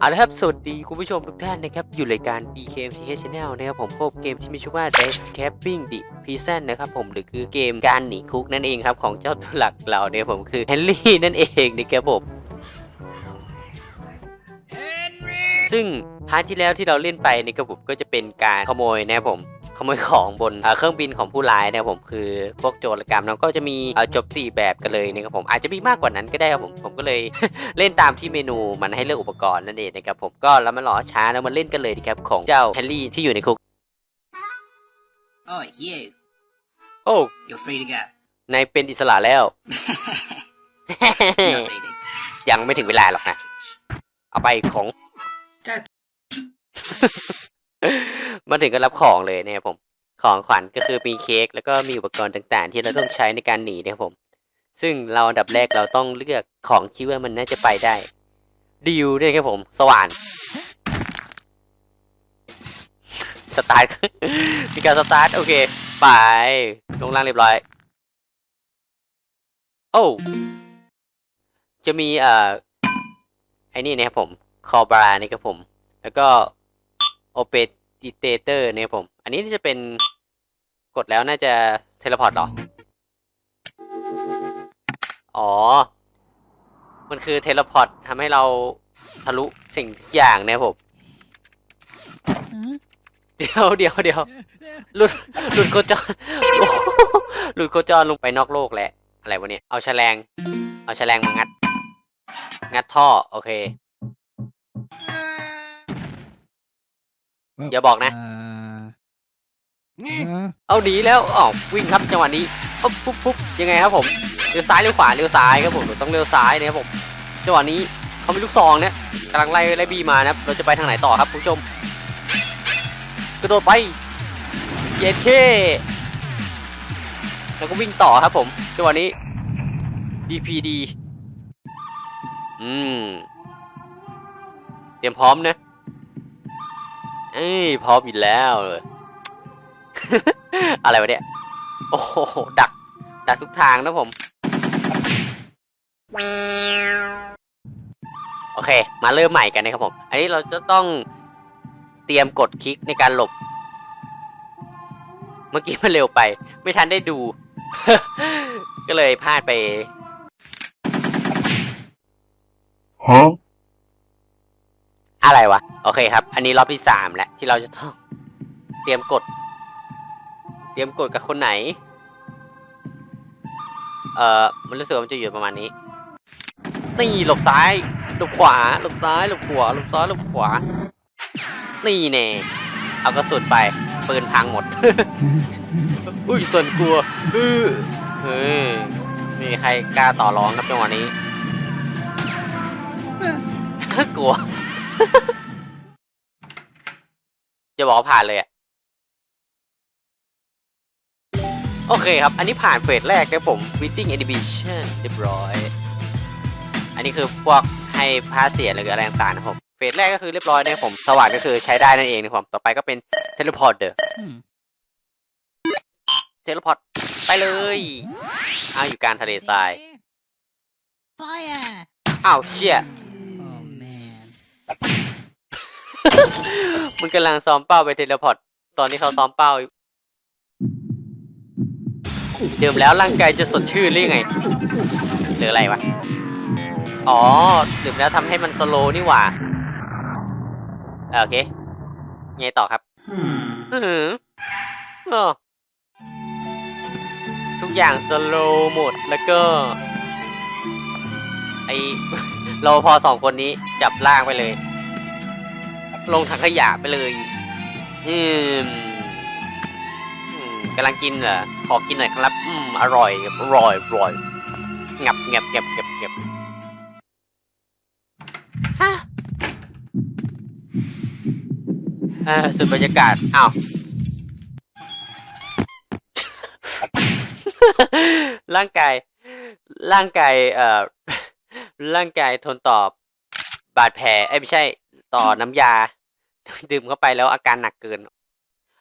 เอาละครับสวัสดีคุณผู้ชมทุกท่านนะครับ อยู่รายการ BKMTH Channel นะครับผมพบเกมที่มีชื่อว่า Death Escaping the Prison นะครับผมหรือคือเกมการหนีคุกนั่นเองครับ ของเจ้าตัวหลักเราเนี่ยผมคือเฮนรี่นั่นเองนะครับผมซึ่งพาร์ทที่แล้วที่เราเล่นไปนี่ก็ผมก็จะเป็นการขโมยนะครับผม ขโมยของบนเอ่อเครื่องบินของผู้ร้ายนะครับผมคือพวกโจรกรรมแล้วก็จะมีเอ่อจบ 4 แบบกันเลยนะครับผมอาจจะมีมากกว่านั้นก็ได้ครับผมผมก็เลยเล่นตามที่เมนูมันให้เลือกอุปกรณ์นั่นเองนะครับผมก็แล้วมารอช้าแล้วมาเล่นกันเลยดีครับของเจ้าแฮร์รี่ที่อยู่ในคุก Oh, you. โอ้ You're free to go. นายเป็นอิสระแล้ว Not really. ยังไม่ถึงเวลาหรอกนะ เอาไปของ Go. มาถึงก็รับของเลยนะครับผม ของขวัญก็คือมีเค้กแล้วก็มีอุปกรณ์ต่าง ๆ ที่เราต้องใช้ในการหนีนะครับผม ซึ่งเราอันดับแรกเราต้องเลือกของคิดว่ามันน่าจะไปได้ดิวด้วยครับผม สว่านสตาร์ทมีการสตาร์ทโอเค ไป ลงล่างเรียบร้อย โอ้จะมีเอ่อไอ้นี่นะครับผม คอบรานี่ครับผม แล้วก็โอเปต เตเตอร์เนี่ยผม อันนี้น่จะเป็นกดแล้วน่าจะเทเลพอร์ตหรอ อ๋อ มันคือเทเลพอร์ตทำให้เราทะลุสิ่งทุกอย่างเนี่ยผมเดี๋ยวเดี๋ยวเดี๋ยวหลุดหลุดโคจรหหลุดโคจรลงไปนอกโลกแล้วอะไรวะเนี่ยเอาแฉลง เอาแฉลงมางัด งัดท่อ โอเค อย่าบอกนะเอาหนีแล้วอ๋อวิ่งครับจังหวะนี้ปุ๊บปุ๊บปุ๊บยังไงครับผมเลี้ยวซ้ายเลี้ยวขวาเลี้ยวซ้ายครับผมเราต้องเลี้ยวซ้ายนะครับผมจังหวะนี้เขามีลูกซองเนี่ยกำลังไล่ไล่บีมานะครับเราจะไปทางไหนต่อครับคุณผู้ชมกระโดดไปเย็ดเคแล้วก็วิ่งต่อครับผมจังหวะนี้ DPD อืม เตรียมพร้อมนะเอ้ยพร้อมอยู่แล้วเลยอะไรวะเนี่ย โอ้โหดัก ดักทุกทางนะผม โอเค มาเริ่มใหม่กันนะครับผม อันนี้เราจะต้องเตรียมกดคลิกในการหลบ เมื่อกี้มันเร็วไป ไม่ทันได้ดู ก็เลยพลาดไป Huh? อะไรวะ โอเคครับ อันนี้รอบที่สามแล้วที่เราจะต้อง เตรียมกด เตรียมกดกับคนไหน เอ่อ มันรู้สึกว่ามันจะอยู่ประมาณนี้นี่หลบซ้ายหลบขวาหลบซ้ายหลบขวาหลบซ้ายหลบขวา นี่แน่เอากระสุนไปปืนพังหมด อุ้ยส่วนกลัวเออเฮ้ยมีใครกล้าต่อรองครับจังหวะนี้ กลัว จะบอกว่าผ่านเลยอะโอเคครับ อันนี้ผ่านเฟสแรกครับผม Witting Animation เรียบร้อย อันนี้คือพวกให้พาเสียหรืออะไรต่างๆนะครับผมเฟสแรกก็คือเรียบร้อยนะครับผม สว่างก็คือใช้ได้นั่นเองนะครับผม ต่อไปก็เป็นเทเลพอร์ตเดอร์ Hmm. เทเลพอร์ตไปเลยอ้าวอยู่กลารทะเลทราย Fire! อ้าวเชี่ย Oh man. มันกำลังซ้อมเป้าไปเทเลพอร์ตตอนนี้เขาซ้อมเป้าอยู่ดื่มแล้วร่างกายจะสดชื่นหรือไงหรืออะไรวะ อ๋อดื่มแล้วทำให้มันสโลนี่หว่าเออโอเค ไงต่อครับอือทุกอย่างสโลหมดแล้วก็ ไอ รอพอสองคนนี้จับล่างไปเลย ลงถังขยะไปเลย อืมอืมกำลังกินเหรอขอกินหน่อยครับ อืม อร่อยครับอร่อยอร่อยงับงับงับงับงับฮะเออสุดบรรยากาศอ้าวร่างกาย ร่างกาย เอ่อ ร่างกายทนตอบบาดแผลเอ้ยไม่ใช่ต่อน้ำยา ดื่มเข้าไปแล้วอาการหนักเกิน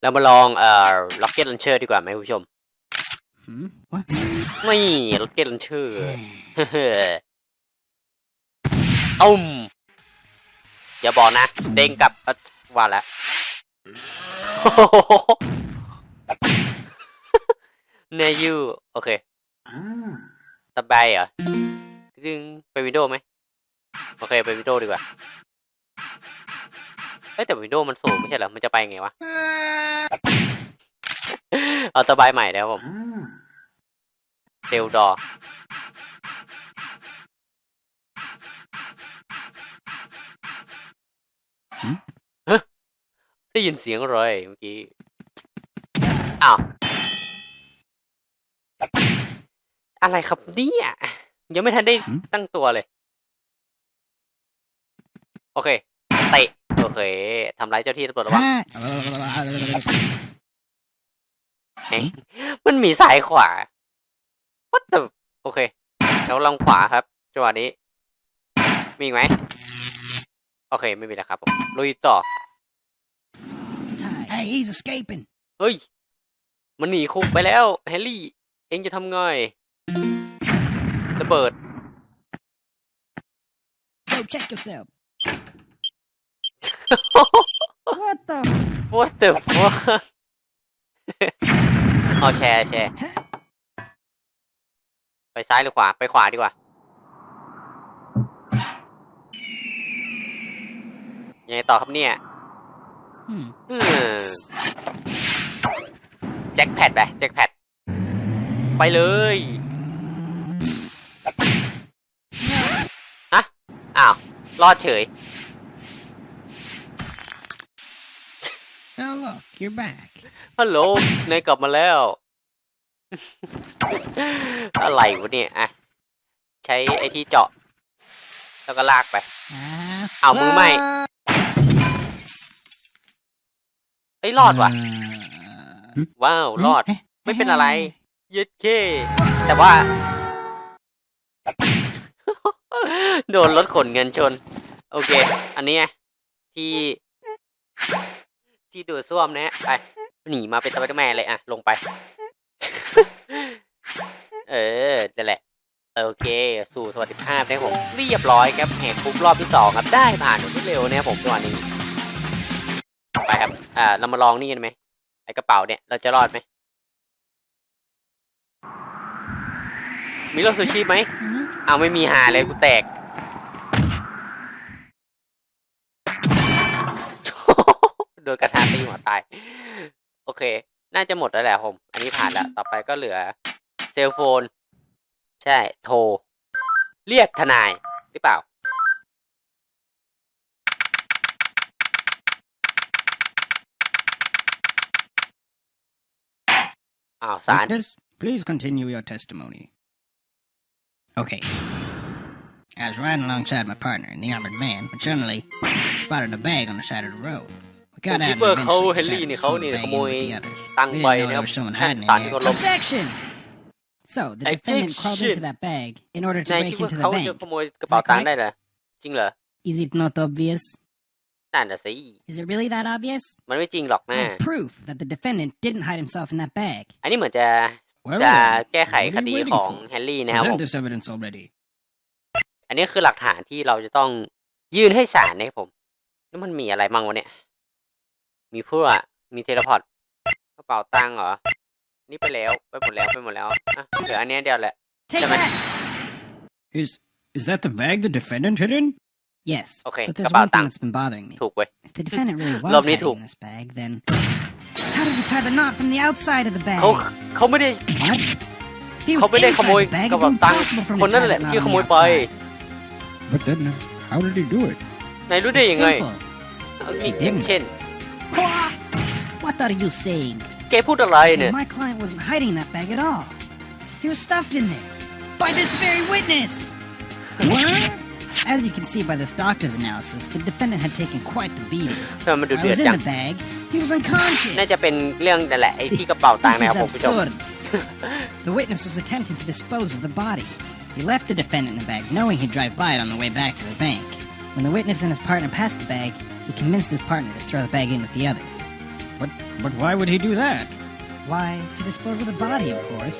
เรามาลองเอ่อล็อกเก็ตลันเชอร์ดีกว่าไหมคุณผู้ชม Hmm? What? นี่ล็อกเก็ตลันเชอร์ตุ้มอย่าบอกนะ เด้งกลับเอ้อว่าแล้วเนยูโอเค Ah. สบายเหรอ ดึงไปวินโดว์ไหมโอเคไปวินโดว์ดีกว่าเอ้ยแต่วินโดว์มันสูงไม่ใช่เหรอ มันจะไปไงวะ เอาสบายใหม่แล้วผม Ah. เซลดอร์ฮะได้ยินเสียงอะไรเมื่อกี้ อ้าว อะไรครับเนี่ย ยังไม่ทันได้หืมตั้งตัวเลย โอเคเตะโอเคทำร้ายเจ้าที่ตำรวจหรอวะเฮ้ยมันมีซ้ายขวา What the โอเคเราลองขวาครับจังหวะนี้ มีอีกไหมโอเคไม่มีแล้วครับผมลุยต่อ Hey, he's escaping. เฮ้ย มันหนีคุกไปแล้วแฮร์รี่ เอ็งจะทำไง ระเบิด Go check yourself. What the? What the fuck เอาแชร์แชร์ไปซ้ายหรือขวา ไปขวาดีกว่า ยังไงต่อครับเนี่ย Hmm. อืมแจ็คแพดไปแจ็คแพดไปเลย ฮะ อ้าว รอดเฉย Oh, look, you're back. ฮัลโหลเนยกลับมาแล้ว อะไรวะเนี่ยอะใช้ไอ้ที่เจาะ แล้วก็ลากไป Ah. เอามือไหม้เอ้ยรอดว่ะ Uh, ว้าว รอด eh, ไม่เป็นอะไร eh. เย็ดเค แต่ว่า โดนรถขนเงินชน โอเค อันนี้ไงที่ ที่ดูดซ่วมนะฮะไปหนีมาเป็นสไปเดอร์แมนเลยอะ ลงไป เออนั่นแหละ โอเค สู่สวัสดิภาพนะครับผม เรียบร้อยครับแหกคุกรอบที่สองครับ ได้ผ่านรวดเร็วนะครับผมตัวนี้ ไปครับ อ่า เรามาลองนี่กันไหม ไอกระเป๋าเนี่ย เราจะรอดไหม มีรถซูชิไหม เอาไม่มีหาเลยกูแตก โดนกระทาตีหัวตาย โอเค น่าจะหมดแล้วแหละผม อันนี้ผ่านแล้ว ต่อไปก็เหลือ เซลโฟน ใช่ โทร เรียกทนาย หรือเปล่าอ้าวสาร Witness, please continue your testimony. Okay. I was riding alongside my partner in the armored van, but suddenly spotted a bag on the side of the road. We got out and คิดว่าเขา eventually เฮนรี่ decided นี่ to เขา throw นี่ the ข bag โม in ย with the others. ตังค์ We ไป didn't know นะค there รับ was someone ให้ hiding in ศาลที่ there. เคารพ Objection! So, the defendant crawled Objection. into that bag in order to นาย break คิดว่า into เขา the จะ bank. ขโมยกระเป๋าตังค์ได้เหรอจริงเหรอ Is it not obvious? นั่นน่ะสิ Is it really that obvious? มันไม่จริงหรอก I นะ have proof that the defendant didn't hide himself in that bag. อันนี้เหมือนจะ Well, จะ then, แก้ไข what ค are you ดี waiting ของ for? แฮร์รี่นะครับผม Present this evidence already. อันนี้คือหลักฐานที่เราจะต้องยื่นให้ศาลนะครับผมแล้วมันมีอะไรมั่งวะเนี่ย มีพวกมีเทเลพอร์ตกระเป๋าตังค์เหรอ นี่ไปแล้วไปหมดแล้วไปหมดแล้วอะเหลืออันเนี้ยเดียวแหละ Take Come on. that! Is is that the bag the defendant hid in? Yes, Okay, but there's about one thing that. that's been bothering me. ถูกเว้ย If the defendant really was Love me hiding too. in this bag, then how did he tie the knot from the outside of the bag? เขาเขาไม่ได้ What? He เขา was ไม่ได้ขโมย inside the bag. กระ It'd เป๋า be ตังค์ impossible for him คน to นั่น tie แหละ the knot ที่ on ข the โมยไป outside. But then, uh, how did he do it? นายรู้ได้ยังไง Simple. เอานี่ didn't. เช่น What? What are you saying? แกพูดอะไร So เนี่ย my client wasn't hiding in that bag at all. He was stuffed in there by this very witness. What? As you can see by this doctor's analysis, the defendant had taken quite the beating. ทำไมมันดู While เดื he อด was in จัง the bag, he was unconscious. น่าจะเป็นเรื่องนั่นแหละไอ้ที่กระเป๋าตังค์ This นะครับ is ผมผู้ชม absurd. the witness was attempting to dispose of the body. He left the defendant in the bag, knowing he'd drive by it on the way back to the bank. When the witness and his partner passed the bag, he convinced his partner to throw the bag in with the others. But but why would he do that? Why, to dispose of the body, of course.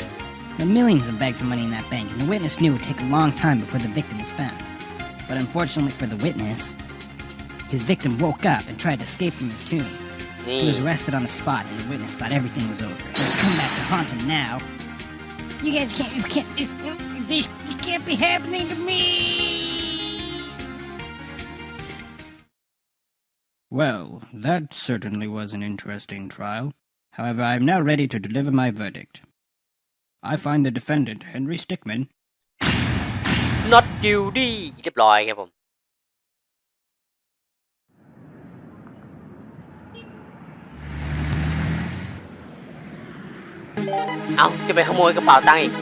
There are millions of bags of money in that bank, and the witness knew it would take a long time before the victim was found. But unfortunately for the witness, His victim woke up and tried to escape from his tomb. นี่ He was mm. arrested on the spot, and the witness thought everything was over. It's come back to haunt him now. You guys can't, you can't, this, this, this can't be happening to me. Well, that certainly was an interesting trial. However, I am now ready to deliver my verdict. I find the defendant, Henry Stickmin, not guilty เรียบร้อยครับผม เอาจะไปขโมยกระเป๋าตังค์อีก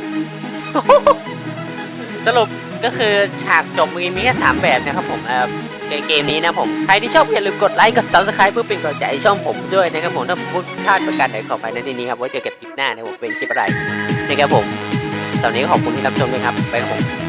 สรุปก็คือฉากจบมีมีแค่สามแบบนะครับผมเอ่อในเกมนี้นะผม ใครที่ชอบอย่าลืมกดไลค์กด subscribe เพื่อเป็นกำลังใจให้ช่องผมด้วยนะครับผมถ้าผมพูดพลาดประการใดขอไปในที่นี้ครับไว้เจอกันคลิปหน้านะครับผมเป็นคลิปอะไรนะครับผมตอนนี้ขอบคุณที่รับชมด้วยครับ ไปครับผม